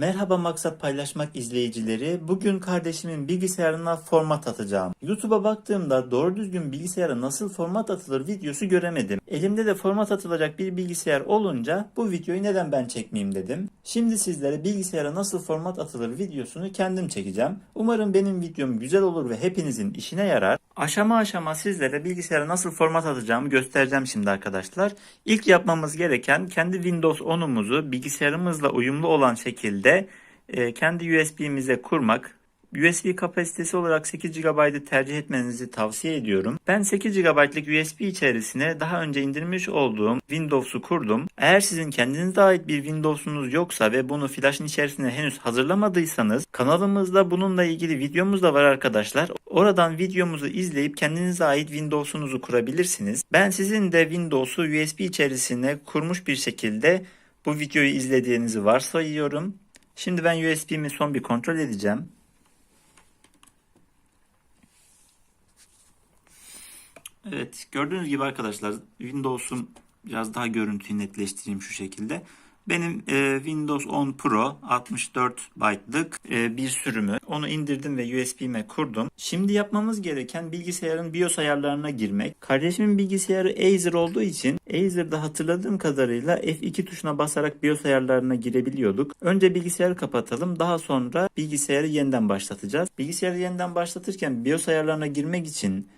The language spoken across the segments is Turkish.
Merhaba maksat paylaşmak izleyicileri. Bugün kardeşimin bilgisayarına format atacağım. YouTube'a baktığımda doğru düzgün bilgisayara nasıl format atılır videosu göremedim. Elimde de format atılacak bir bilgisayar olunca bu videoyu neden ben çekmeyeyim dedim. Şimdi sizlere bilgisayara nasıl format atılır videosunu kendim çekeceğim. Umarım benim videom güzel olur ve hepinizin işine yarar. Aşama aşama sizlere bilgisayara nasıl format atacağımı göstereceğim şimdi arkadaşlar. İlk yapmamız gereken kendi Windows 10'umuzu bilgisayarımızla uyumlu olan şekilde e, kendi USB'mize kurmak. USB kapasitesi olarak 8 GB'ı tercih etmenizi tavsiye ediyorum. Ben 8 GB'lık USB içerisine daha önce indirmiş olduğum Windows'u kurdum. Eğer sizin kendinize ait bir Windows'unuz yoksa ve bunu flash'ın içerisine henüz hazırlamadıysanız kanalımızda bununla ilgili videomuz da var arkadaşlar. Oradan videomuzu izleyip kendinize ait Windows'unuzu kurabilirsiniz. Ben sizin de Windows'u USB içerisine kurmuş bir şekilde bu videoyu izlediğinizi varsayıyorum. Şimdi ben USB'mi son bir kontrol edeceğim. Evet gördüğünüz gibi arkadaşlar Windows'un biraz daha görüntüyü netleştireyim şu şekilde. Benim e, Windows 10 Pro 64 byte'lık e, bir sürümü. Onu indirdim ve USB'me kurdum. Şimdi yapmamız gereken bilgisayarın BIOS ayarlarına girmek. Kardeşimin bilgisayarı Acer olduğu için Acer'da hatırladığım kadarıyla F2 tuşuna basarak BIOS ayarlarına girebiliyorduk. Önce bilgisayarı kapatalım. Daha sonra bilgisayarı yeniden başlatacağız. Bilgisayarı yeniden başlatırken BIOS ayarlarına girmek için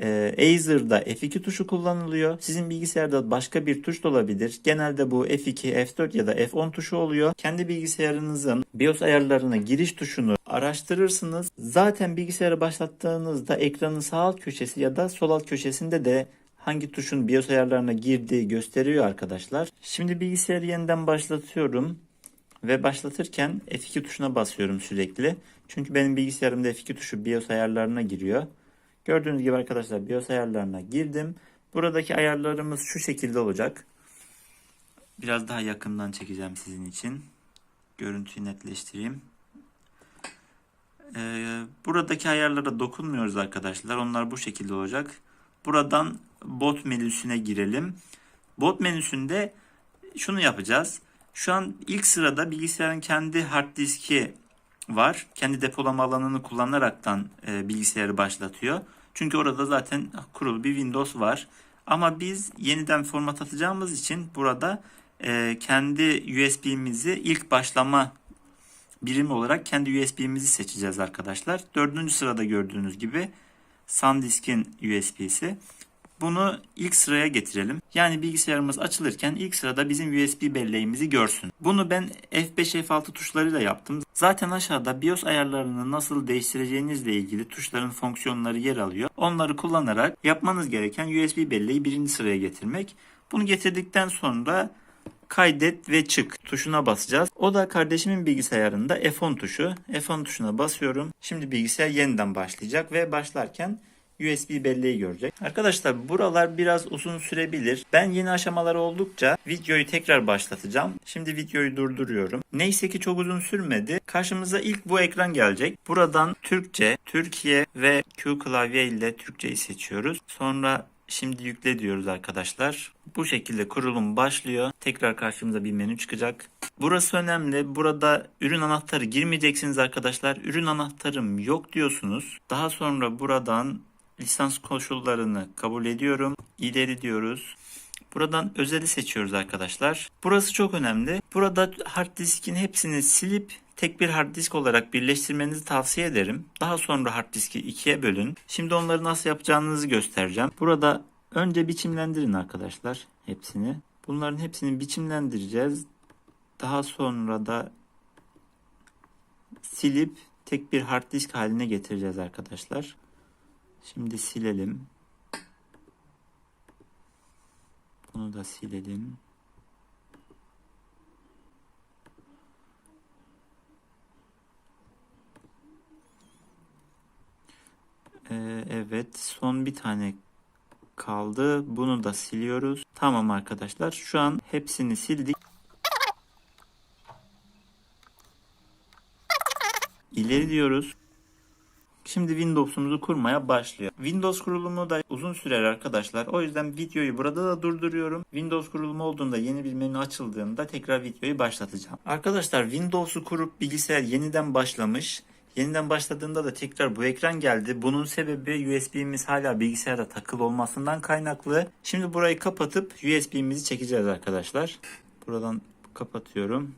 ee, Acer'da F2 tuşu kullanılıyor. Sizin bilgisayarda başka bir tuş da olabilir. Genelde bu F2, F4 ya da F10 tuşu oluyor. Kendi bilgisayarınızın BIOS ayarlarına giriş tuşunu araştırırsınız. Zaten bilgisayarı başlattığınızda ekranın sağ alt köşesi ya da sol alt köşesinde de hangi tuşun BIOS ayarlarına girdiği gösteriyor arkadaşlar. Şimdi bilgisayarı yeniden başlatıyorum. Ve başlatırken F2 tuşuna basıyorum sürekli. Çünkü benim bilgisayarımda F2 tuşu BIOS ayarlarına giriyor. Gördüğünüz gibi arkadaşlar BIOS ayarlarına girdim. Buradaki ayarlarımız şu şekilde olacak. Biraz daha yakından çekeceğim sizin için. Görüntüyü netleştireyim. Ee, buradaki ayarlara dokunmuyoruz arkadaşlar. Onlar bu şekilde olacak. Buradan bot menüsüne girelim. Bot menüsünde şunu yapacağız. Şu an ilk sırada bilgisayarın kendi hard diski var. Kendi depolama alanını kullanaraktan e, bilgisayarı başlatıyor. Çünkü orada zaten kurulu bir Windows var. Ama biz yeniden format atacağımız için burada e, kendi USB'mizi ilk başlama birimi olarak kendi USB'mizi seçeceğiz arkadaşlar. Dördüncü sırada gördüğünüz gibi SanDisk'in USB'si. Bunu ilk sıraya getirelim. Yani bilgisayarımız açılırken ilk sırada bizim USB belleğimizi görsün. Bunu ben F5 F6 tuşlarıyla yaptım. Zaten aşağıda BIOS ayarlarını nasıl değiştireceğinizle ilgili tuşların fonksiyonları yer alıyor. Onları kullanarak yapmanız gereken USB belleği birinci sıraya getirmek. Bunu getirdikten sonra kaydet ve çık tuşuna basacağız. O da kardeşimin bilgisayarında F10 tuşu. F10 tuşuna basıyorum. Şimdi bilgisayar yeniden başlayacak ve başlarken USB belleği görecek. Arkadaşlar buralar biraz uzun sürebilir. Ben yeni aşamalar oldukça videoyu tekrar başlatacağım. Şimdi videoyu durduruyorum. Neyse ki çok uzun sürmedi. Karşımıza ilk bu ekran gelecek. Buradan Türkçe, Türkiye ve Q klavye ile Türkçeyi seçiyoruz. Sonra Şimdi yükle diyoruz arkadaşlar. Bu şekilde kurulum başlıyor. Tekrar karşımıza bir menü çıkacak. Burası önemli. Burada ürün anahtarı girmeyeceksiniz arkadaşlar. Ürün anahtarım yok diyorsunuz. Daha sonra buradan lisans koşullarını kabul ediyorum. İleri diyoruz. Buradan özeli seçiyoruz arkadaşlar. Burası çok önemli. Burada hard diskin hepsini silip tek bir hard disk olarak birleştirmenizi tavsiye ederim. Daha sonra hard diski ikiye bölün. Şimdi onları nasıl yapacağınızı göstereceğim. Burada önce biçimlendirin arkadaşlar hepsini. Bunların hepsini biçimlendireceğiz. Daha sonra da silip tek bir hard disk haline getireceğiz arkadaşlar. Şimdi silelim. Bunu da silelim. Ee, evet son bir tane kaldı. Bunu da siliyoruz. Tamam arkadaşlar. Şu an hepsini sildik. İleri diyoruz. Şimdi Windows'umuzu kurmaya başlıyor. Windows kurulumu da uzun sürer arkadaşlar. O yüzden videoyu burada da durduruyorum. Windows kurulumu olduğunda yeni bir menü açıldığında tekrar videoyu başlatacağım. Arkadaşlar Windows'u kurup bilgisayar yeniden başlamış. Yeniden başladığında da tekrar bu ekran geldi. Bunun sebebi USB'miz hala bilgisayarda takılı olmasından kaynaklı. Şimdi burayı kapatıp USB'mizi çekeceğiz arkadaşlar. Buradan kapatıyorum.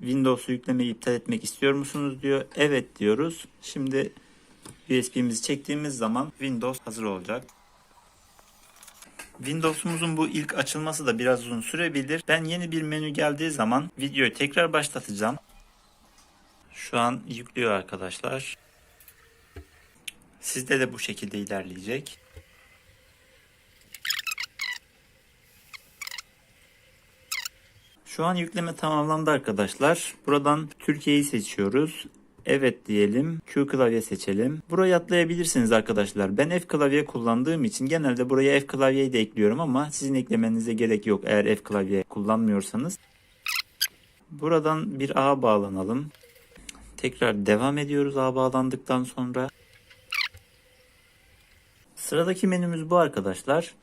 Windows'u yüklemeyi iptal etmek istiyor musunuz diyor. Evet diyoruz. Şimdi USB'mizi çektiğimiz zaman Windows hazır olacak. Windows'umuzun bu ilk açılması da biraz uzun sürebilir. Ben yeni bir menü geldiği zaman videoyu tekrar başlatacağım. Şu an yüklüyor arkadaşlar. Sizde de bu şekilde ilerleyecek. Şu an yükleme tamamlandı arkadaşlar. Buradan Türkiye'yi seçiyoruz. Evet diyelim. Q klavye seçelim. Buraya atlayabilirsiniz arkadaşlar. Ben F klavye kullandığım için genelde buraya F klavyeyi de ekliyorum ama sizin eklemenize gerek yok eğer F klavye kullanmıyorsanız. Buradan bir A bağlanalım. Tekrar devam ediyoruz A bağlandıktan sonra. Sıradaki menümüz bu arkadaşlar.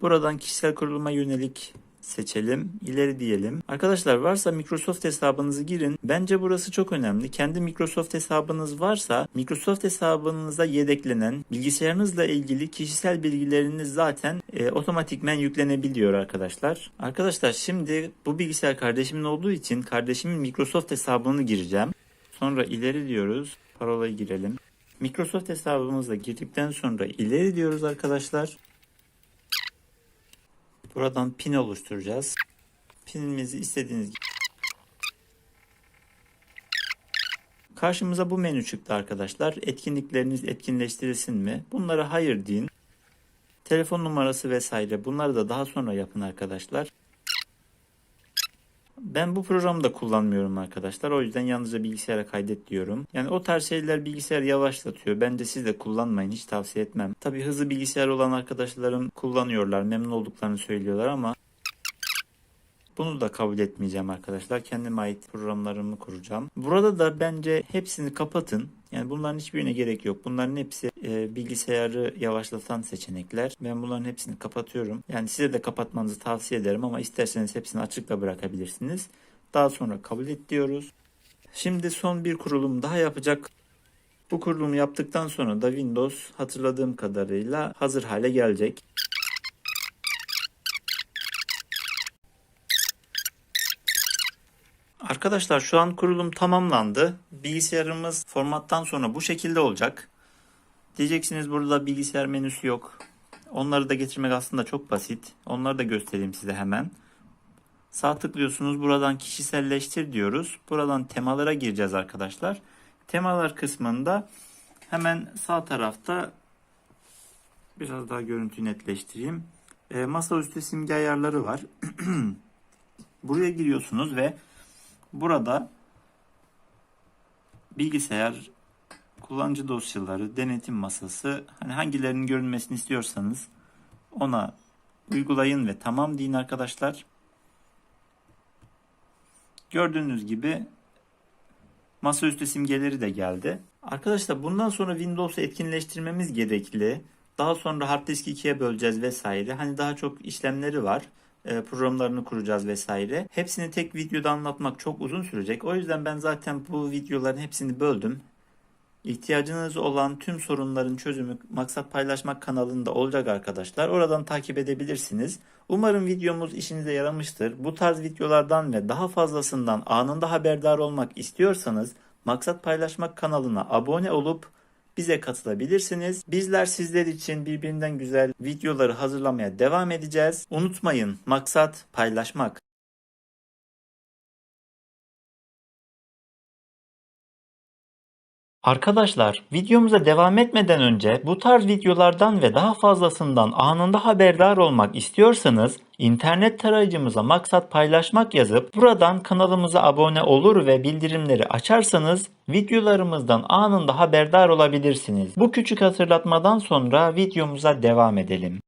Buradan kişisel kuruluma yönelik seçelim. İleri diyelim. Arkadaşlar varsa Microsoft hesabınızı girin. Bence burası çok önemli. Kendi Microsoft hesabınız varsa Microsoft hesabınıza yedeklenen bilgisayarınızla ilgili kişisel bilgileriniz zaten e, otomatikmen yüklenebiliyor arkadaşlar. Arkadaşlar şimdi bu bilgisayar kardeşimin olduğu için kardeşimin Microsoft hesabını gireceğim. Sonra ileri diyoruz. Parolayı girelim. Microsoft hesabımızla girdikten sonra ileri diyoruz arkadaşlar. Buradan pin oluşturacağız. Pinimizi istediğiniz gibi. Karşımıza bu menü çıktı arkadaşlar. Etkinlikleriniz etkinleştirilsin mi? Bunlara hayır deyin. Telefon numarası vesaire bunları da daha sonra yapın arkadaşlar. Ben bu programı da kullanmıyorum arkadaşlar. O yüzden yalnızca bilgisayara kaydet diyorum. Yani o tarz şeyler bilgisayar yavaşlatıyor. Bence siz de kullanmayın. Hiç tavsiye etmem. Tabi hızlı bilgisayar olan arkadaşlarım kullanıyorlar. Memnun olduklarını söylüyorlar ama bunu da kabul etmeyeceğim arkadaşlar. Kendime ait programlarımı kuracağım. Burada da bence hepsini kapatın. Yani bunların hiçbirine gerek yok. Bunların hepsi e, bilgisayarı yavaşlatan seçenekler. Ben bunların hepsini kapatıyorum. Yani size de kapatmanızı tavsiye ederim ama isterseniz hepsini açıkla bırakabilirsiniz. Daha sonra kabul et diyoruz. Şimdi son bir kurulum daha yapacak. Bu kurulumu yaptıktan sonra da Windows hatırladığım kadarıyla hazır hale gelecek. Arkadaşlar şu an kurulum tamamlandı. Bilgisayarımız formattan sonra bu şekilde olacak. Diyeceksiniz burada bilgisayar menüsü yok. Onları da getirmek aslında çok basit. Onları da göstereyim size hemen. Sağ tıklıyorsunuz. Buradan kişiselleştir diyoruz. Buradan temalara gireceğiz arkadaşlar. Temalar kısmında hemen sağ tarafta biraz daha görüntüyü netleştireyim. E, masaüstü simge ayarları var. Buraya giriyorsunuz ve Burada bilgisayar, kullanıcı dosyaları, denetim masası, hani hangilerinin görünmesini istiyorsanız ona uygulayın ve tamam deyin arkadaşlar. Gördüğünüz gibi masaüstü simgeleri de geldi. Arkadaşlar bundan sonra Windows'u etkinleştirmemiz gerekli. Daha sonra hard disk ikiye böleceğiz vesaire. Hani daha çok işlemleri var. E, programlarını kuracağız vesaire. Hepsini tek videoda anlatmak çok uzun sürecek. O yüzden ben zaten bu videoların hepsini böldüm. İhtiyacınız olan tüm sorunların çözümü Maksat Paylaşmak kanalında olacak arkadaşlar. Oradan takip edebilirsiniz. Umarım videomuz işinize yaramıştır. Bu tarz videolardan ve daha fazlasından anında haberdar olmak istiyorsanız Maksat Paylaşmak kanalına abone olup bize katılabilirsiniz. Bizler sizler için birbirinden güzel videoları hazırlamaya devam edeceğiz. Unutmayın maksat paylaşmak. Arkadaşlar videomuza devam etmeden önce bu tarz videolardan ve daha fazlasından anında haberdar olmak istiyorsanız internet tarayıcımıza maksat paylaşmak yazıp buradan kanalımıza abone olur ve bildirimleri açarsanız videolarımızdan anında haberdar olabilirsiniz. Bu küçük hatırlatmadan sonra videomuza devam edelim.